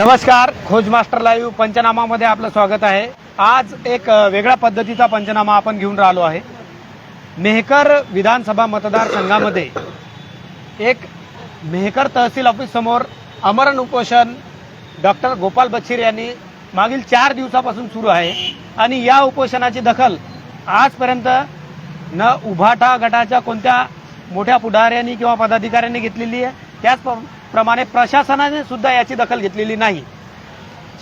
नमस्कार खोज master live पंचनामामध्ये आपलं स्वागत आहे. आज एक वेगळ्या पद्धतीचा पंचनामा आपण घेऊन राहिलो आहे. मेहकर विधानसभा मतदारसंघामध्ये एक मेहकर तहसील ऑफिस समोर अमरण उपोषण डॉक्टर गोपाल बच्छीर यांनी मागील चार दिवसापासून सुरू आहे आणि या उपोषणाची दखल आजपर्यंत न उभाटा गटाच्या कोणत्या मोठ्या पुढाऱ्यांनी किंवा पदाधिकाऱ्यांनी घेतलेली आहे प्रमाणे प्रशासनाने सुद्धा याची दखल घेतलेली नाही.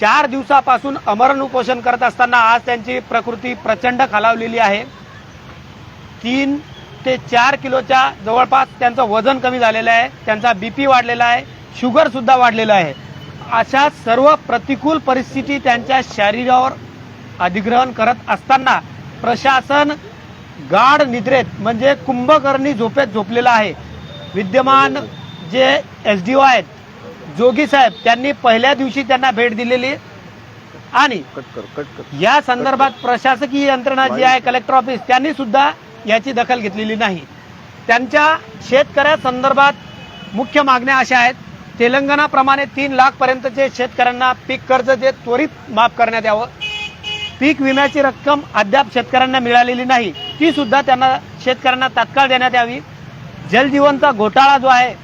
चार दिवसापासून अमरण उपोषण करत असताना आज त्यांची प्रकृती प्रचंड खालावलेली आहे. तीन ते चार किलोच्या जवळपास त्यांचं वजन कमी झालेलं आहे. त्यांचा बीपी वाढलेला आहे. शुगर सुद्धा वाढलेलं आहे. अशा सर्व प्रतिकूल परिस्थिती त्यांच्या शरीरावर अधिग्रहण करत असताना प्रशासन गाढ निद्रेत म्हणजे कुंभकर्णी झोपेत झोपलेला आहे. विद्यमान जे एस डी ओ आहेत जोगी साहेब त्यांनी पहिल्या दिवशी त्यांना भेट दिलेली. आणि या संदर्भात प्रशासकीय यंत्रणा जी आहे कलेक्टर ऑफिस त्यांनी सुद्धा याची दखल घेतलेली नाही. त्यांच्या शेतकऱ्या संदर्भात मुख्य मागण्या अशा आहेत तेलंगणाप्रमाणे तीन लाख पर्यंतचे शेतकऱ्यांना पीक कर्ज जे त्वरित माफ करण्यात यावं. पीक विम्याची रक्कम अद्याप शेतकऱ्यांना मिळालेली नाही ती सुद्धा त्यांना शेतकऱ्यांना तात्काळ देण्यात यावी. जलजीवनचा घोटाळा जो आहे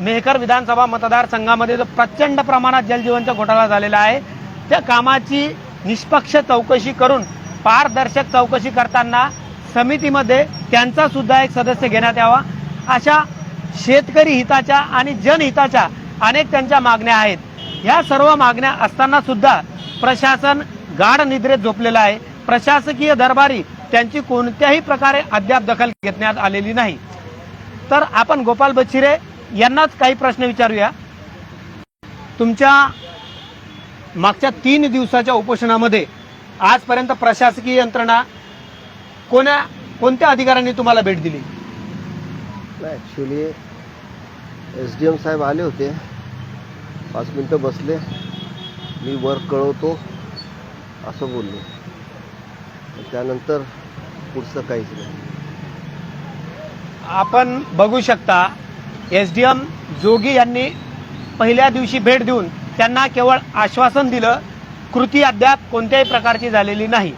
मेहकर विधानसभा मतदारसंघामध्ये जो प्रचंड प्रमाणात जलजीवनचा घोटाळा झालेला आहे त्या कामाची निष्पक्ष चौकशी करून पारदर्शक चौकशी करताना समितीमध्ये त्यांचा सुद्धा एक सदस्य घेण्यात यावा. अशा शेतकरी हिताच्या आणि जनहिताच्या अनेक त्यांच्या मागण्या आहेत. ह्या सर्व मागण्या असताना सुद्धा प्रशासन गाढ निद्रेत झोपलेलं आहे. प्रशासकीय दरबारी त्यांची कोणत्याही प्रकारे अद्याप दखल घेण्यात आलेली नाही. तर आपण गोपाल बच्छिरे यांनाच काही प्रश्न विचारूया. तुमच्या मागच्या तीन दिवसाच्या उपोषणामध्ये आजपर्यंत प्रशासकीय यंत्रणा कोण्या कोणत्या अधिकाऱ्यांनी तुम्हाला भेट दिली? ॲक्च्युली एस डी एम साहेब आले होते. पाच मिनटं बसले. मी वर कळवतो असं बोलले. त्यानंतर पुढचं काहीच नाही. आपण बघू शकता एस डी एम जोगी यांनी पहिल्या दिवशी भेट देऊन त्यांना केवळ आश्वासन दिलं कृती अद्याप कोणत्याही प्रकारची झालेली नाही.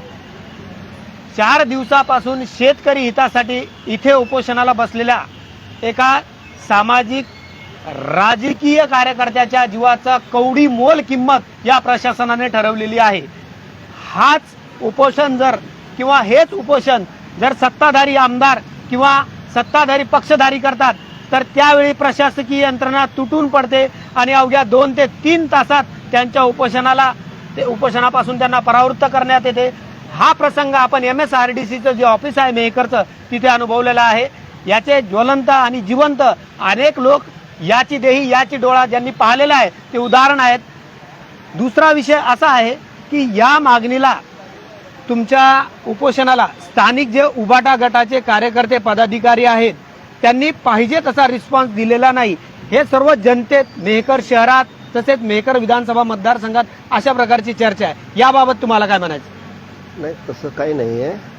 चार दिवसापासून शेतकरी हितासाठी इथे उपोषणाला बसलेल्या एका सामाजिक राजकीय कार्यकर्त्याच्या जीवाचा कवडी मोल किंमत या प्रशासनाने ठरवलेली आहे. हाच उपोषण जर किंवा हेच उपोषण जर सत्ताधारी आमदार किंवा सत्ताधारी पक्षधारी करतात तर त्यावेळी प्रशासकीय यंत्रणा तुटून पडते आणि अवघ्या दोन ते तीन तासात त्यांच्या उपोषणाला ते उपोषणापासून त्यांना परावृत्त करण्यात येते. हा प्रसंग आपण एम एस आर डी सीचं जे ऑफिस आहे मेहकरचं तिथे अनुभवलेला आहे. याचे ज्वलंत आणि जिवंत अनेक लोक याची देही याची डोळा ज्यांनी पाहिलेला आहे ते उदाहरण आहेत. दुसरा विषय असा आहे की या मागणीला तुमच्या उपोषणाला स्थानिक जे उबाटा गटाचे कार्यकर्ते पदाधिकारी आहेत त्यांनी पाहिजे तसा रिस्पॉन्स दिलेला नाही. हे सर्व जनतेत मेहकर शहरात तसेच मेहकर विधानसभा मतदारसंघात अशा प्रकारची चर्चा आहे. याबाबत तुम्हाला काय म्हणायचं? नाही तसं काही नाही आहे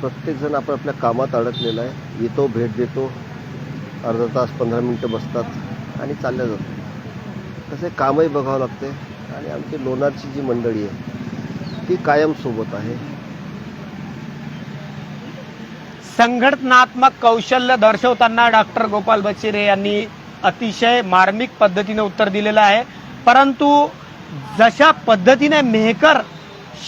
प्रत्येकजण आपण आपल्या कामात अडकलेला आहे. येतो भेट देतो. अर्धा तास पंधरा मिनटं बसतात आणि चालल्या जातो तसे कामही बघावं लागते. आणि आमची लोणारची जी मंडळी आहे ती कायम सोबत आहे. संघटनात्मक कौशल्य दर्शवताना डॉक्टर गोपाल बचिरे यांनी अतिशय मार्मिक पद्धतीने उत्तर दिलेलं आहे. परंतु जशा पद्धतीने मेहकर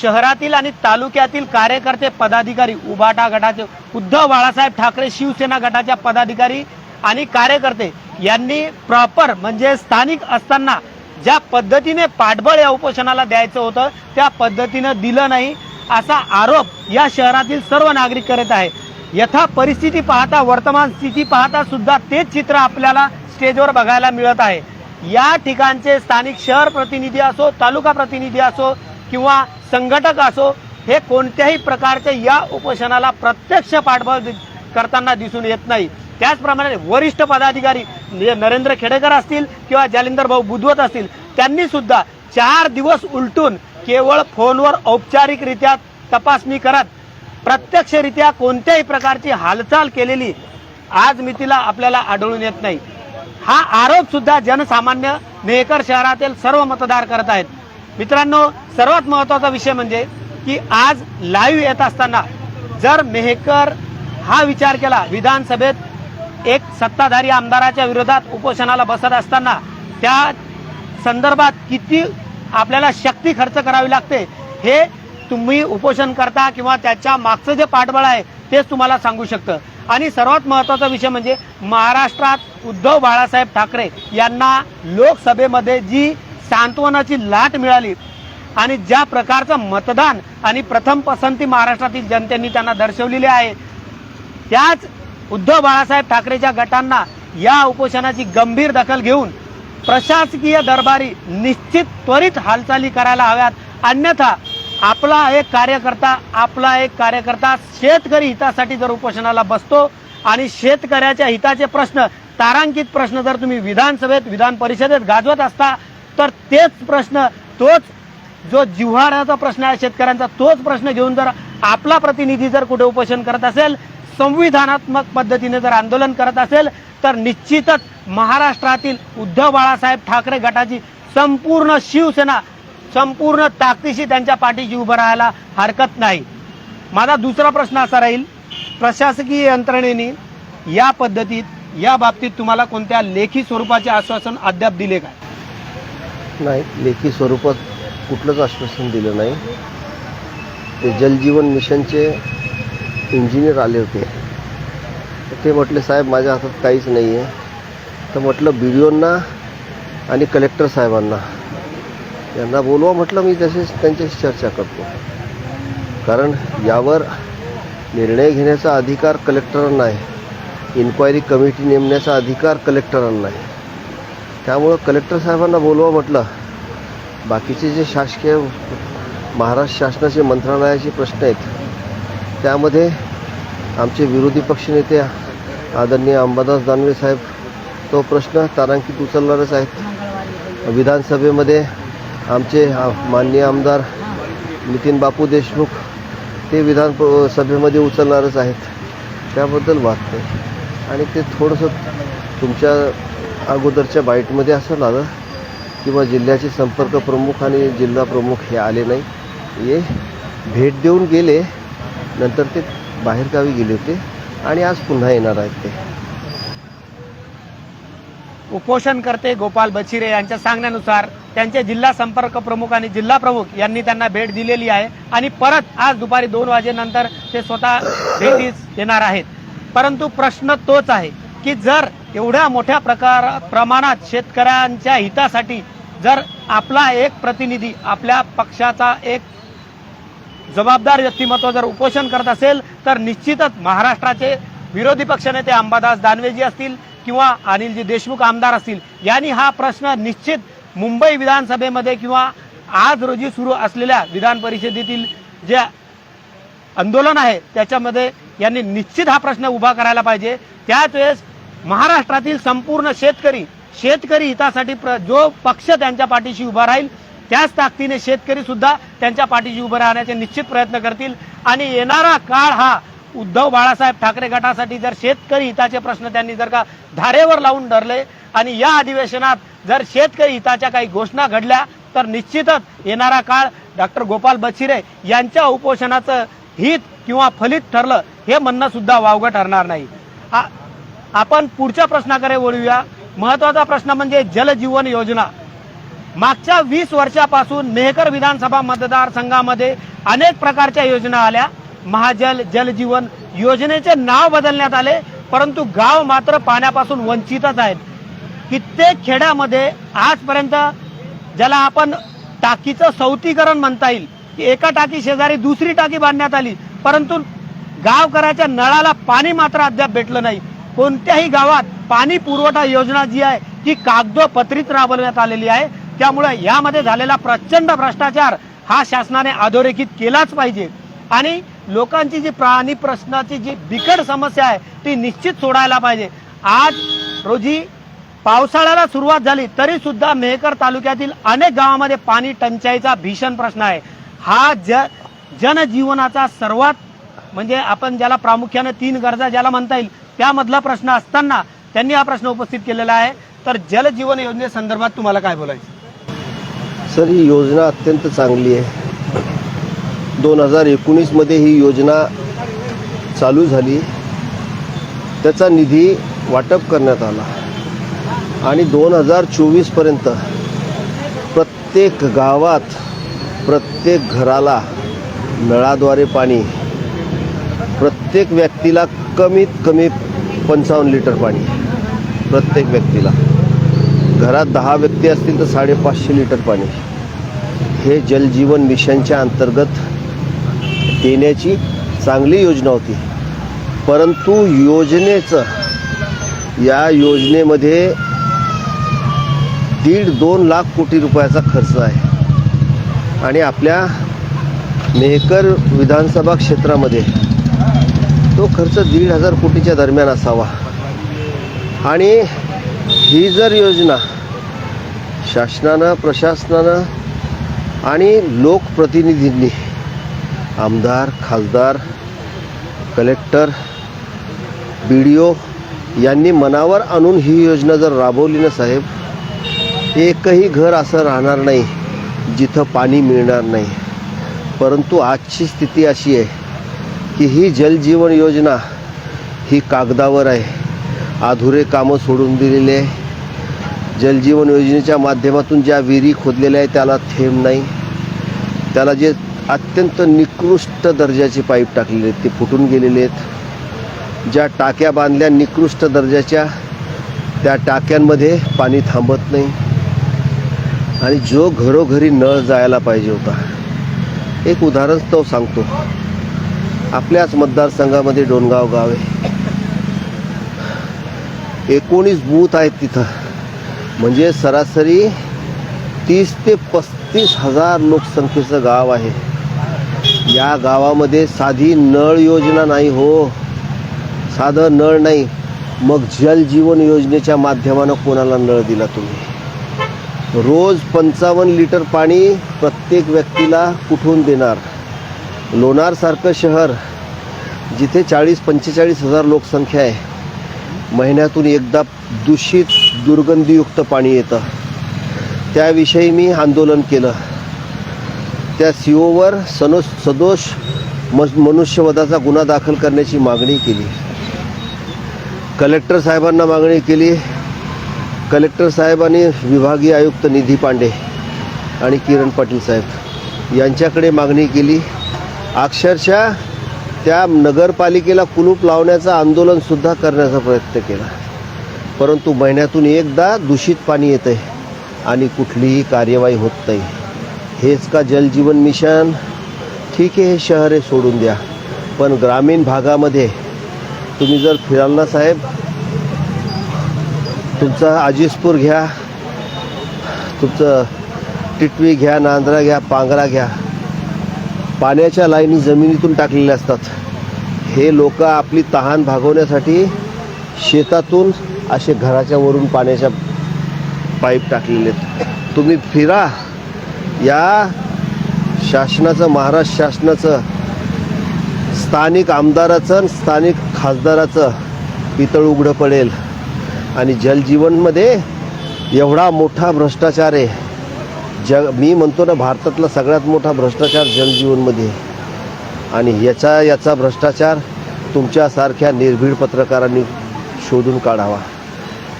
शहरातील आणि तालुक्यातील कार्यकर्ते पदाधिकारी उबाटा गटाचे उद्धव बाळासाहेब ठाकरे शिवसेना गटाच्या पदाधिकारी आणि कार्यकर्ते यांनी प्रॉपर म्हणजे स्थानिक असताना ज्या पद्धतीने पाठबळ या उपोषणाला द्यायचं होतं त्या पद्धतीनं दिलं नाही असा आरोप या शहरातील सर्व नागरिक करत आहे यथा परिस्थिती पाहता वर्तमान स्थिती पाहता सुद्धा तेच चित्र आपल्याला स्टेजवर बघायला मिळत आहे. या ठिकाणचे स्थानिक शहर प्रतिनिधी असो तालुका प्रतिनिधी असो किंवा संघटक असो हे कोणत्याही प्रकारचे या उपोषणाला प्रत्यक्ष पाठबळ करताना दिसून येत नाही. त्याचप्रमाणे वरिष्ठ पदाधिकारी म्हणजे नरेंद्र खेडेकर असतील किंवा जालिंदर भाऊ बुधवत असतील त्यांनी सुद्धा चार दिवस उलटून केवळ फोनवर औपचारिकरित्या तपासणी करत प्रत्यक्षरित्या कोणत्याही प्रकारची हालचाल केलेली आज मितीला आपल्याला आढळून येत नाही. हा आरोप सुद्धा जनसामान्य मेहकर शहरातील सर्व मतदार करत आहेत. मित्रांनो सर्वात महत्त्वाचा विषय म्हणजे की आज लाईव्ह येत असताना जर मेहकर हा विचार केला विधानसभेत एक सत्ताधारी आमदाराच्या विरोधात उपोषणाला बसत असताना त्या संदर्भात किती आपल्याला शक्ती खर्च करावी लागते हे तुम्ही उपोषण करता किंवा त्याच्या मागचं जे पाठबळ आहे तेच तुम्हाला सांगू शकतं. आणि सर्वात महत्त्वाचा विषय म्हणजे महाराष्ट्रात उद्धव बाळासाहेब ठाकरे यांना लोकसभेमध्ये जी सांत्वनाची लाट मिळाली आणि ज्या प्रकारचं मतदान आणि प्रथम पसंती महाराष्ट्रातील जनतेने त्यांना दर्शवलेली आहे त्याच उद्धव बाळासाहेब ठाकरेच्या गटांना या उपोषणाची गंभीर दखल घेऊन प्रशासकीय दरबारी निश्चित त्वरित हालचाली करायला हव्यात. अन्यथा आपला एक कार्यकर्ता आपला एक कार्यकर्ता शेतकरी हितासाठी जर उपोषणाला बसतो आणि शेतकऱ्याच्या हिताचे प्रश्न तारांकित प्रश्न जर तुम्ही विधानसभेत विधान परिषदेत गाजवत असता तर तेच प्रश्न तोच जो जिव्हाळ्याचा प्रश्न आहे शेतकऱ्यांचा तोच प्रश्न घेऊन जर आपला प्रतिनिधी जर कुठे उपोषण करत असेल संविधानात्मक पद्धतीने जर आंदोलन करत असेल तर निश्चितच महाराष्ट्रातील उद्धव बाळासाहेब ठाकरे गटाची संपूर्ण शिवसेना संपूर्ण ताकदीशी त्यांच्या पाठीशी उभं राहायला हरकत नाही. माझा दुसरा प्रश्न असा राहील प्रशासकीय यंत्रणेने या पद्धतीत या बाबतीत तुम्हाला कोणत्या लेखी स्वरूपाचे आश्वासन अद्याप दिले का? नाही लेखी स्वरूपात कुठलंच आश्वासन दिलं नाही. ते जलजीवन मिशनचे इंजिनियर आले होते. ते म्हटले साहेब माझ्या हातात काहीच नाही आहे तर म्हटलं बी डी ओंना आणि कलेक्टर साहेबांना यांना बोलवा म्हटलं मी तसेच त्यांच्याशी चर्चा करतो. कारण यावर निर्णय घेण्याचा अधिकार कलेक्टरांना आहे. इन्क्वायरी कमिटी नेमण्याचा अधिकार कलेक्टरांना आहे. त्यामुळं कलेक्टर साहेबांना बोलवा म्हटलं बाकीचे जे शासकीय महाराष्ट्र शासनाचे मंत्रालयाचे प्रश्न आहेत त्यामध्ये आमचे विरोधी पक्षनेते आदरणीय अंबादास दानवे साहेब तो प्रश्न तारांकित उचलणारच आहेत. विधानसभेमध्ये आमचे माननीय आमदार नितीन बापू देशमुख ते विधान सभेमध्ये उचलणारच आहेत. त्याबद्दल वाद आणि ते थोडंसं तुमच्या अगोदरच्या बाईटमध्ये असं आलं किंवा जिल्ह्याचे संपर्क प्रमुख आणि जिल्हा प्रमुख हे आले नाही. हे भेट देऊन गेले नंतर ते बाहेरगावी गेले होते आणि आज पुन्हा येणार आहेत ते. उपोषण करते गोपाल बचिरे यांच्या सांगण्यानुसार त्यांचे जिल्हा संपर्क प्रमुख आणि जिल्हा प्रमुख यांनी त्यांना भेट दिलेली आहे. आणि परत आज दुपारी दोन वाजेनंतर ते स्वतः भेटीस येणार आहेत. परंतु प्रश्न तोच आहे की जर एवढ्या मोठ्या प्रकार प्रमाणात शेतकऱ्यांच्या हितासाठी जर आपला एक प्रतिनिधी आपल्या पक्षाचा एक जबाबदार व्यक्तिमत्व जर उपोषण करत असेल तर निश्चितच महाराष्ट्राचे विरोधी पक्षनेते अंबादास दानवेजी असतील किंवा अनिलजी देशमुख आमदार असतील यांनी हा प्रश्न निश्चित मुंबई विधानसभेमध्ये किंवा आज रोजी सुरू असलेल्या विधान परिषदेतील जे आंदोलन आहे त्याच्यामध्ये यांनी निश्चित हा प्रश्न उभा करायला पाहिजे. त्याच वेळेस महाराष्ट्रातील संपूर्ण शेतकरी शेतकरी हितासाठी प्र- जो पक्ष त्यांच्या पाठीशी उभा राहील त्याच ताकदीने शेतकरी सुद्धा त्यांच्या पाठीशी उभं राहण्याचे निश्चित प्रयत्न करतील. आणि येणारा काळ हा उद्धव बाळासाहेब ठाकरे गटासाठी जर शेतकरी हिताचे प्रश्न त्यांनी जर का धारेवर लावून धरले आणि या अधिवेशनात जर शेतकरी हिताच्या काही घोषणा घडल्या तर निश्चितच येणारा काळ डॉक्टर गोपाल बचिरे यांच्या उपोषणाचं हित किंवा फलित ठरलं हे म्हणणं सुद्धा वावगं ठरणार नाही. आपण पुढच्या प्रश्नाकडे वळूया. महत्त्वाचा प्रश्न म्हणजे जलजीवन योजना. मागच्या वीस वर्षापासून मेहकर विधानसभा मतदारसंघामध्ये अनेक प्रकारच्या योजना आल्या. महाजल जलजीवन योजनेचे नाव बदलण्यात आले परंतु गाव मात्र पाण्यापासून वंचितच आहेत. कित्येक खेड्यामध्ये आजपर्यंत ज्याला आपण टाकीचं सौतीकरण म्हणता येईल की एका टाकी शेजारी दुसरी टाकी बांधण्यात आली परंतु गावकऱ्याच्या नळाला पाणी मात्र अद्याप भेटलं नाही. कोणत्याही गावात पाणी पुरवठा योजना जी आहे ती कागदोपत्रित राबवण्यात आलेली आहे. त्यामुळे यामध्ये झालेला प्रचंड भ्रष्टाचार हा शासनाने अधोरेखित केलाच पाहिजे. आणि लोकांची जी प्राणी प्रश्नाची जी बिकट समस्या आहे ती निश्चित सोडायला पाहिजे. आज रोजी पावसाळ्याला सुरुवात झाली तरी सुद्धा मेहकर तालुक्यातील अनेक गावामध्ये पाणी टंचाईचा भीषण प्रश्न आहे. हा ज जनजीवनाचा सर्वात म्हणजे आपण ज्याला प्रामुख्याने तीन गरजा ज्याला म्हणता येईल त्यामधला प्रश्न असताना त्यांनी हा प्रश्न उपस्थित केलेला आहे. तर जलजीवन योजनेसंदर्भात तुम्हाला काय बोलायचं? सर ही योजना अत्यंत चांगली आहे. दोन हजार एकोणीसमध्ये ही योजना चालू झाली. त्याचा निधी वाटप करण्यात आला. आणि दोन हजार चोवीसपर्यंत प्रत्येक गावात प्रत्येक घराला नळाद्वारे पाणी प्रत्येक व्यक्तीला कमीत कमी पंचावन्न लिटर पाणी प्रत्येक व्यक्तीला. घरात दहा व्यक्ती असतील तर साडेपाचशे लिटर पाणी. हे जलजीवन मिशनच्या अंतर्गत देण्याची चांगली योजना होती. परंतु योजनेचं या योजनेमध्ये दीड दोन लाख कोटी रुपयाचा खर्च आहे. आणि आपल्या मेहकर विधानसभा क्षेत्रामध्ये तो खर्च दीड हजार कोटीच्या दरम्यान असावा. आणि ही जर योजना शासनानं प्रशासनानं आणि लोकप्रतिनिधींनी आमदार खासदार कलेक्टर बी डी ओ यांनी मनावर आणून ही योजना जर राबवली ना साहेब एकही घर असं राहणार नाही जिथं पाणी मिळणार नाही. परंतु आजची स्थिती अशी आहे की ही जलजीवन योजना ही कागदावर आहे. अधुरे कामं सोडून दिलेली आहे. जलजीवन योजनेच्या माध्यमातून ज्या विहिरी खोदलेल्या आहे त्याला थेंब नाही. त्याला जे अत्यंत निकृष्ट दर्जाचे पाईप टाकलेले आहेत ते फुटून गेलेले आहेत. ज्या टाक्या बांधल्या निकृष्ट दर्जाच्या त्या टाक्यांमध्ये पाणी थांबत नाही. आणि जो घरोघरी नळ जायला पाहिजे होता एक उदाहरण तो सांगतो. आपल्याच मतदारसंघामध्ये डोणगाव गाव आहे. एकोणीस बूथ आहेत तिथं. म्हणजे सरासरी तीस ते पस्तीस हजार लोकसंख्येचं गाव आहे. या गावामध्ये साधी नळ योजना नाही हो. साधं नळ नाही. मग जलजीवन योजनेच्या माध्यमानं कोणाला नळ दिला तुम्ही? रोज पंचावन्न लिटर पाणी प्रत्येक व्यक्तीला कुठून देणार? लोणारसारखं शहर जिथे चाळीस पंचेचाळीस हजार लोकसंख्या आहे महिन्यातून एकदा दूषित दुर्गंधीयुक्त पाणी येतं. त्याविषयी मी आंदोलन केलं. त्या सी ओवर सनो सदोष म मनुष्यवधाचा गुन्हा दाखल करण्याची मागणी केली. कलेक्टर साहेबांना मागणी केली कलेक्टर साहेबांनी विभागीय आयुक्त निधी पांडे आणि किरण पाटील साहेब यांच्याकडे मागणी केली. अक्षरशः त्या नगरपालिकेला कुलूप लावण्याचं आंदोलनसुद्धा करण्याचा प्रयत्न केला. परंतु महिन्यातून एकदा दूषित पाणी येतं आहे आणि कुठलीही कार्यवाही होत नाही. हेच का जलजीवन मिशन? ठीक आहे हे शहर आहे सोडून द्या. पण ग्रामीण भागामध्ये तुम्ही जर फिराल ना साहेब तुमचं आजीसपूर घ्या. तुमचं टिटवी घ्या नांद्रा घ्या पांगरा घ्या. पाण्याच्या लाईनी जमिनीतून टाकलेल्या असतात. हे लोक आपली तहान भागवण्यासाठी शेतातून असे घराच्या वरून पाण्याच्या पाईप टाकलेले आहेत. तुम्ही फिरा. या शासनाचं महाराष्ट्र शासनाचं स्थानिक आमदाराचं आणि स्थानिक खासदाराचं पितळ उघडं पडेल. आणि जलजीवनमध्ये एवढा मोठा भ्रष्टाचार आहे. जग मी म्हणतो ना भारतातला सगळ्यात मोठा भ्रष्टाचार जलजीवनमध्ये. आणि याचा याचा भ्रष्टाचार तुमच्यासारख्या निर्भीड पत्रकारांनी शोधून काढावा.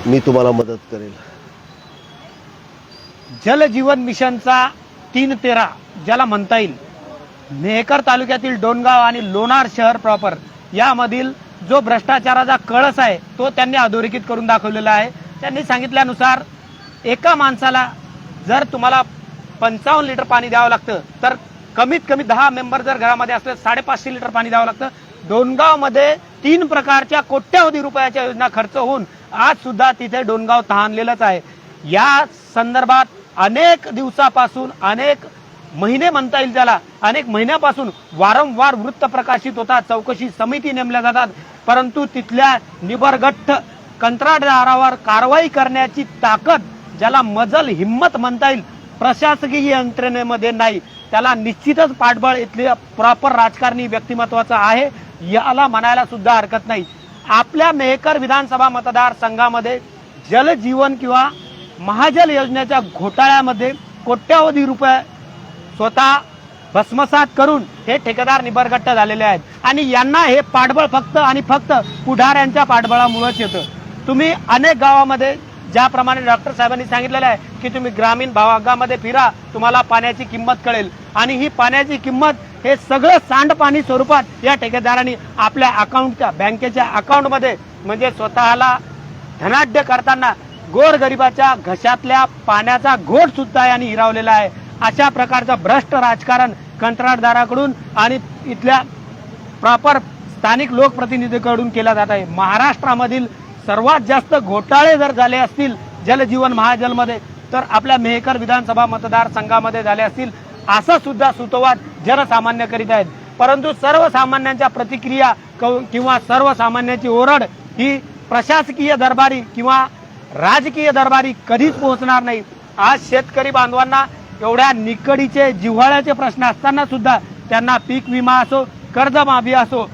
मी तुम्हाला मदत करेल. जलजीवन मिशनचा तीन तेरा ज्याला म्हणता येईल. मेहकर तालुक्यातील डोनगाव आणि लोणार शहर प्रॉपर यामधील जो भ्रष्टाचाराचा कळस आहे तो त्यांनी अधोरेखित करून दाखवलेला आहे. त्यांनी सांगितल्यानुसार एका माणसाला जर तुम्हाला पंचावन्न लिटर पाणी द्यावं लागतं तर कमीत कमी दहा मेंबर जर घरामध्ये असले साडेपाचशे लिटर पाणी द्यावं लागतं. डोनगावमध्ये तीन प्रकारच्या कोट्यावधी रुपयाच्या योजना खर्च होऊन आज सुद्धा तिथे डोनगाव तहानलेलंच आहे. या संदर्भात अनेक दिवसापासून अनेक महिने म्हणता येईल त्याला. अनेक महिन्यापासून वारंवार वृत्त प्रकाशित होतात चौकशी समिती नेमल्या जातात परंतु तिथल्या निबरगठ्ठ कंत्राटदारावर कारवाई करण्याची ताकद ज्याला मजल हिम्मत म्हणता येईल प्रशासकीय यंत्रणेमध्ये नाही. त्याला निश्चितच पाठबळ इथले प्रॉपर राजकारणी व्यक्तिमत्वाचं आहे याला म्हणायला सुद्धा हरकत नाही. आपल्या मेहकर विधानसभा मतदारसंघामध्ये जलजीवन किंवा महाजल योजनेच्या घोटाळ्यामध्ये कोट्यावधी रुपये स्वतः भस्मसात करून हे ठेकेदार निबरगट्ट झालेले आहेत. आणि यांना हे पाठबळ फक्त आणि फक्त पुढाऱ्यांच्या पाठबळामुळेच येतं. तुम्ही अनेक गावामध्ये ज्याप्रमाणे डॉक्टर साहेबांनी सांगितलेलं आहे की तुम्ही ग्रामीण भागामध्ये फिरा तुम्हाला पाण्याची किंमत कळेल. आणि ही पाण्याची किंमत हे सगळं सांडपाणी स्वरूपात या ठेकेदारांनी आपल्या अकाउंटच्या बँकेच्या अकाउंटमध्ये म्हणजे स्वतःला धनाढ्य करताना गोरगरिबाच्या घशातल्या पाण्याचा घोट सुद्धा यांनी हिरावलेला आहे. अशा प्रकारचं भ्रष्ट राजकारण कंत्राटदाराकडून आणि इथल्या प्रॉपर स्थानिक लोकप्रतिनिधीकडून केला जात आहे. महाराष्ट्रामधील सर्वात जास्त घोटाळे जर झाले असतील जलजीवन महाजलमध्ये तर आपल्या मेहकर विधानसभा मतदारसंघामध्ये झाले असतील असं सुद्धा सुतोवाद जनसामान्य करीत आहेत. परंतु सर्वसामान्यांच्या प्रतिक्रिया किंवा सर्वसामान्यांची ओरड ही प्रशासकीय दरबारी किंवा राजकीय दरबारी कधीच पोहोचणार नाही. आज शेतकरी बांधवांना एवढ्या निकडीचे जिव्हाळ्याचे प्रश्न असताना सुद्धा त्यांना पीक विमा असो कर्जमाफी असो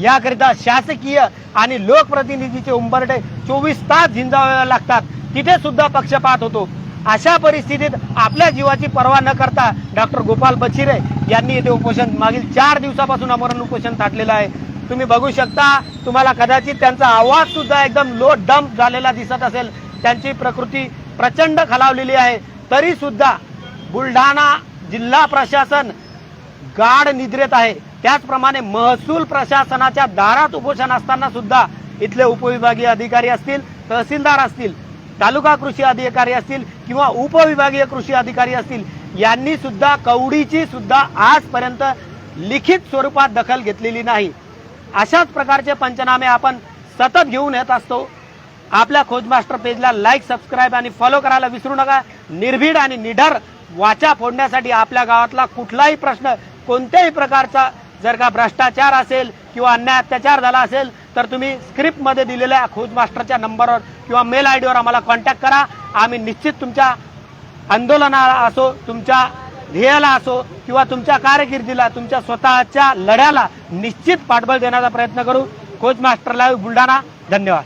याकरिता शासकीय आणि लोकप्रतिनिधीचे उंबरटे चोवीस तास झिंजावे लागतात. तिथे सुद्धा पक्षपात होतो. अशा परिस्थितीत आपल्या जीवाची पर्वा न करता डॉक्टर गोपाल बचिरे यांनी येथे उपोषण मागील चार दिवसापासून अमरण उपोषण थाटलेलं आहे. तुम्ही बघू शकता तुम्हाला कदाचित त्यांचा आवाज सुद्धा एकदम लो डंप झालेला दिसत असेल. त्यांची प्रकृती प्रचंड खालावलेली आहे. तरी सुद्धा बुलढाणा जिल्हा प्रशासन गाढ निद्रेत आहे. त्याचप्रमाणे महसूल प्रशासनाच्या दारात उपोषण असताना सुद्धा इथले उपविभागीय अधिकारी असतील तहसीलदार असतील तालुका कृषी अधिकारी असतील किंवा उपविभागीय कृषी अधिकारी असतील यांनी सुद्धा कवडीची सुद्धा आजपर्यंत लिखित स्वरूपात दखल घेतलेली नाही. अशाच प्रकारचे पंचनामे आपण सतत घेऊन येत असतो. आपल्या खोजमास्टर पेजला लाईक सबस्क्राईब आणि फॉलो करायला विसरू नका. निर्भीड आणि निडर वाचा फोडण्यासाठी आपल्या गावातला कुठलाही प्रश्न कोणत्याही प्रकारचा जर का भ्रष्टाचार असेल किंवा अन्याय अत्याचार झाला असेल तर तुम्ही स्क्रिप्टमध्ये दिलेल्या खोज मास्टरच्या नंबरवर किंवा मेल आय डीवर आम्हाला कॉन्टॅक्ट करा. आम्ही निश्चित तुमच्या आंदोलनाला असो तुमच्या ध्येयाला असो किंवा तुमच्या कारकिर्दीला तुमच्या स्वतःच्या लढ्याला निश्चित पाठबळ देण्याचा प्रयत्न करू. Coach master live Buldhana. धन्यवाद.